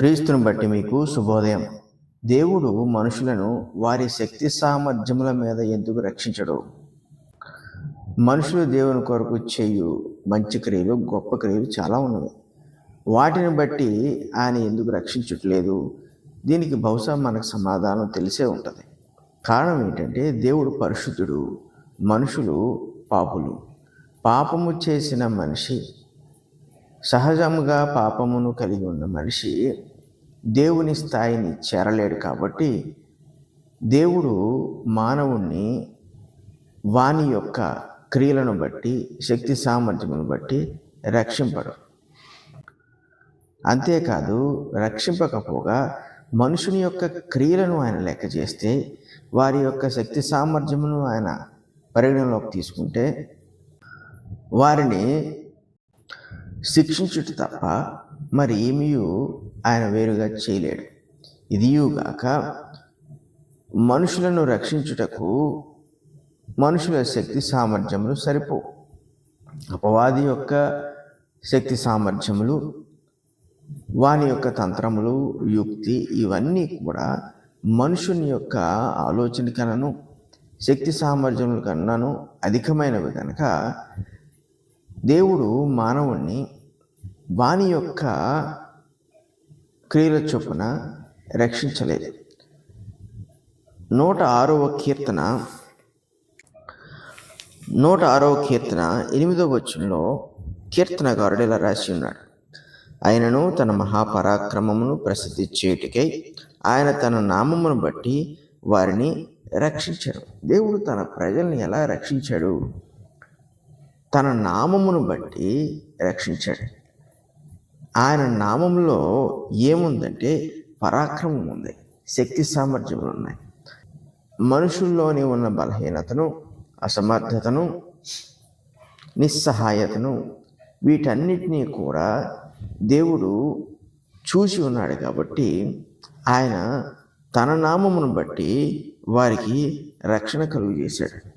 క్రీస్తుని బట్టి మీకు శుభోదయం. దేవుడు మనుషులను వారి శక్తి సామర్థ్యముల మీద ఎందుకు రక్షించడు? మనుషులు దేవుని కొరకు చేయు మంచి క్రియలు గొప్ప క్రియలు చాలా ఉన్నవి. వాటిని బట్టి ఆయన ఎందుకు రక్షించట్లేదు? దీనికి బహుశా మనకు సమాధానం తెలిసే ఉంటుంది. కారణం ఏంటంటే దేవుడు పరిశుద్ధుడు మనుషులు పాపులు. పాపము చేసిన మనిషి సహజముగా పాపమును కలిగి ఉన్న మనిషి దేవుని స్థాయిని చేరలేడు కాబట్టి దేవుడు మానవుణ్ణి వాని యొక్క క్రియలను బట్టి శక్తి సామర్థ్యమును బట్టి రక్షింపడు. అంతేకాదు రక్షింపకపోగా మనుషుని యొక్క క్రియలను ఆయన లెక్క చేస్తే వారి యొక్క శక్తి సామర్థ్యమును ఆయన పరిగణలోకి తీసుకుంటే వారిని శిక్షించుట తప్ప మరి ఏమియు ఆయన వేరుగా చేయలేడు. ఇదియుగాక మనుషులను రక్షించుటకు మనుషుల శక్తి సామర్థ్యములు సరిపో. అపవాది యొక్క శక్తి సామర్థ్యములు వాని యొక్క తంత్రములు యుక్తి ఇవన్నీ కూడా మనుషుని యొక్క ఆలోచన కన్నాను శక్తి సామర్థ్యముల కన్నాను అధికమైనవి కనుక దేవుడు మానవుణ్ణి వాని యొక్క క్రియల చొప్పున రక్షించలేదు. నూట ఆరవ కీర్తన. నూట ఆరవ కీర్తన ఎనిమిదవ వచనంలో కీర్తనగారుడు ఇలా రాసి ఉన్నాడు. ఆయనను తన మహాపరాక్రమమును ప్రసిద్ధి చేయుటకై ఆయన తన నామమును బట్టి వారిని రక్షించాడు దేవుడు తన ప్రజల్ని ఎలా రక్షించాడు? తన నామమును బట్టి రక్షించాడు. ఆయన నామంలో ఏముందంటే పరాక్రమం ఉంది. శక్తి సామర్థ్యములు ఉన్నాయి. మనుషుల్లోని ఉన్న బలహీనతను అసమర్థతను నిస్సహాయతను వీటన్నిటినీ కూడా దేవుడు చూసి ఉన్నాడు కాబట్టి ఆయన తన నామమును బట్టి వారికి రక్షణ కలుగు చేశాడు.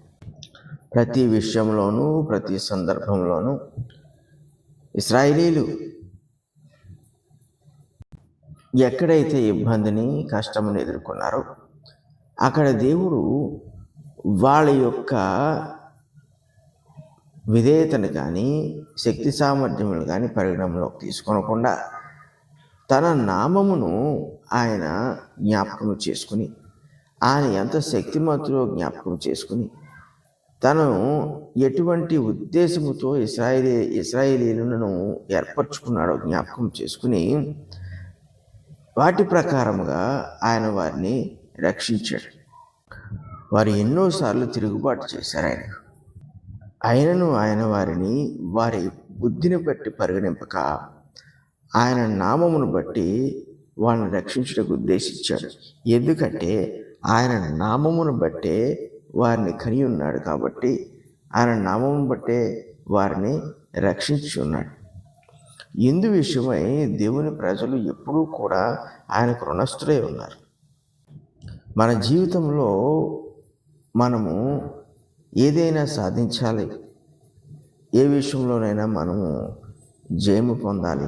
ప్రతి విషయంలోనూ ప్రతి సందర్భంలోనూ ఇస్రాయిలీలు ఎక్కడైతే ఇబ్బందిని కష్టమును ఎదుర్కొన్నారో అక్కడ దేవుడు వాళ్ళ యొక్క విధేయతను కానీ శక్తి సామర్థ్యములు కానీ పరిగణంలోకి తీసుకోనకుండా తన నామమును ఆయన జ్ఞాపకం చేసుకుని ఆయన ఎంత శక్తిమంతులో జ్ఞాపకం చేసుకుని తను ఎటువంటి ఉద్దేశముతో ఇస్రాయేలీ ఇస్రాయేలీలను ఏర్పరచుకున్నాడో జ్ఞాపకం చేసుకుని వాటి ప్రకారముగా ఆయన వారిని రక్షించాడు. వారు ఎన్నోసార్లు తిరుగుబాటు చేశారు ఆయన. ఆయనను ఆయన వారిని వారి బుద్ధిని బట్టి పరిగణింపక ఆయన నామమును బట్టి వాళ్ళని రక్షించడానికి ఉద్దేశించాడు. ఎందుకంటే ఆయన నామమును బట్టే వారిని కని ఉన్నాడు కాబట్టి ఆయన నామమును బట్టే వారిని రక్షించి ఉన్నాడు ఇందు విషయమై దేవుని ప్రజలు ఎప్పుడూ కూడా ఆయనకు రుణస్థులై ఉన్నారు. మన జీవితంలో మనము ఏదైనా సాధించాలి. ఏ విషయంలోనైనా మనము జయము పొందాలి.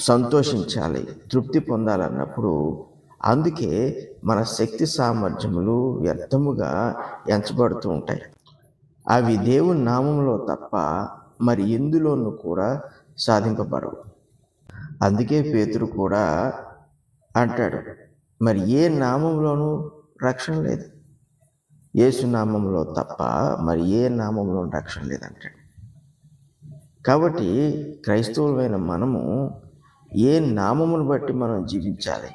సంతోషించాలి. తృప్తి పొందాలన్నప్పుడు అందుకే మన శక్తి సామర్థ్యములు వ్యర్థముగా ఎంచబడుతూ ఉంటాయి. అవి దేవుని నామంలో తప్ప మరి ఎందులోనూ కూడా సాధింపబడవు. అందుకే పేతురు కూడా అంటాడు మరి ఏ నామంలోనూ రక్షణ లేదు. యేసు నామంలో తప్ప మరి ఏ నామంలో రక్షణ లేదంటాడు. కాబట్టి క్రైస్తవులమైన మనము ఏ నామమును బట్టి మనం జీవించాలి?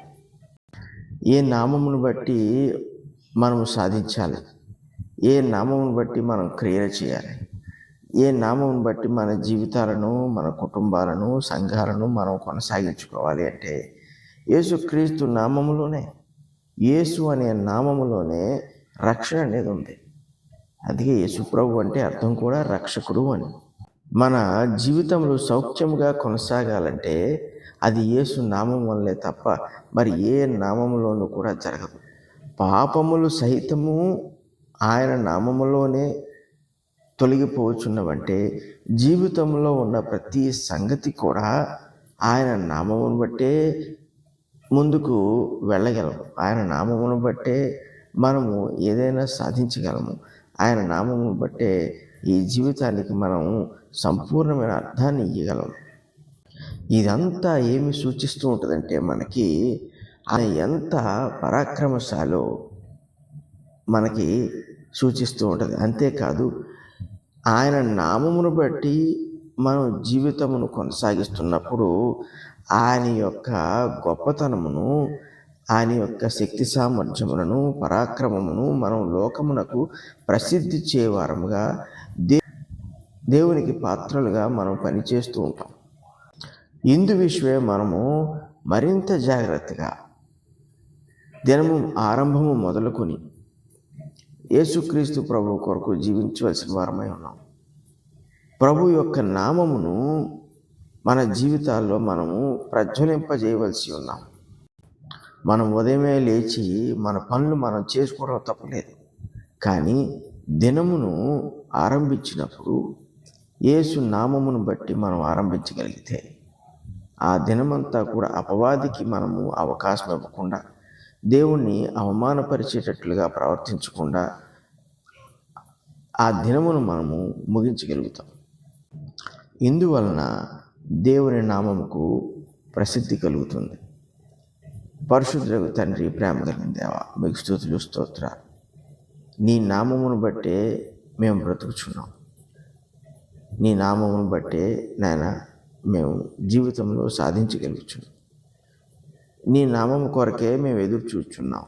ఏ నామమును బట్టి మనము సాధించాలి? ఏ నామమును బట్టి మనం క్రియలు చేయాలి? ఏ నామం బట్టి మన జీవితాలను మన కుటుంబాలను సంఘాలను మనం కొనసాగించుకోవాలి అంటే యేసుక్రీస్తు నామములోనే యేసు అనే నామములోనే రక్షణ అనేది ఉంది. అందుకే యేసుప్రభు అంటే అర్థం కూడా రక్షకుడు అని. మన జీవితంలో సౌఖ్యముగా కొనసాగాలంటే అది యేసు నామం వల్లే తప్ప మరి ఏ నామములోనూ కూడా జరగదు. పాపములు సహితము ఆయన నామములోనే తొలగిపోవచ్చున్నవంటే జీవితంలో ఉన్న ప్రతి సంగతి కూడా ఆయన నామమును బట్టే ముందుకు వెళ్ళగలము ఆయన నామమును బట్టే మనము ఏదైనా సాధించగలము. ఆయన నామమును బట్టే ఈ జీవితానికి మనం సంపూర్ణమైన అర్థాన్ని ఇవ్వగలము ఇదంతా ఏమి సూచిస్తూ ఉంటుందంటే మనకి ఆయన ఎంత పరాక్రమశాలో మనకి సూచిస్తూ ఉంటుంది. అంతేకాదు ఆయన నామమును బట్టి మనం జీవితమును కొనసాగిస్తున్నప్పుడు ఆయన యొక్క గొప్పతనమును ఆయన యొక్క శక్తి సామర్థ్యములను పరాక్రమమును మనం లోకమునకు ప్రసిద్ధి చేయవారముగా దే దేవునికి పాత్రలుగా మనం పనిచేస్తూ ఉంటాం. ఇందు విషయమే మనము మరింత జాగ్రత్తగా దినము ఆరంభము మొదలుకొని యేసుక్రీస్తు ప్రభు కొరకు జీవించవలసిన వారమై ఉన్నాం. ప్రభు యొక్క నామమును మన జీవితాల్లో మనము ప్రజ్వలింపజేయవలసి ఉన్నాం. మనం ఉదయమే లేచి మన పనులు మనం చేసుకోవడం తప్పలేదు కానీ దినమును ఆరంభించినప్పుడు యేసు నామమును బట్టి మనం ఆరంభించగలిగితే ఆ దినమంతా కూడా అపవాదికి మనము అవకాశం ఇవ్వకుండా దేవుణ్ణి అవమానపరిచేటట్లుగా ప్రవర్తించకుండా ఆ దినమును మనము ముగించగలుగుతాం. ఇందువలన దేవుని నామముకు ప్రసిద్ధి కలుగుతుంది. పరిశుద్ధులకు తండ్రి ప్రేమ కలిగిన దేవ మీకు స్థుతులు స్తోత్ర నీ నామమును బట్టే మేము బ్రతుకుచున్నాం. నీ నామమును బట్టే నాయన మేము జీవితంలో సాధించగలుగుచున్నాం. నీ నామం కొరకే మేము ఎదురు చూచున్నాం.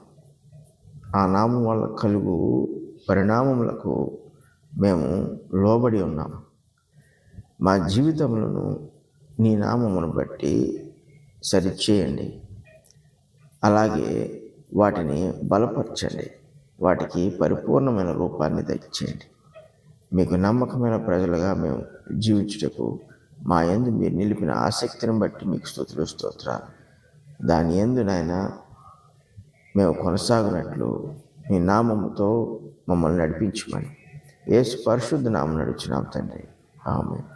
ఆ నామం వల్ల కలుగు పరిణామములకు మేము లోబడి ఉన్నాం. మా జీవితములను నీ నామమును బట్టి సరిచేయండి. అలాగే వాటిని బలపరచండి. వాటికి పరిపూర్ణమైన రూపాన్ని దయచేయండి. మీకు నమ్మకమైన ప్రజలుగా మేము జీవించుటకు మా యందు మీరు నిలిపిన ఆసక్తిని బట్టి మీకు స్థుతులు స్తోత్రాలు. దాని ఎందునైనా మేము కొనసాగినట్లు మీ నామముతో మమ్మల్ని నడిపించమని. యేసు పరిశుద్ధ నామం నడిచినాం తండ్రి. ఆమె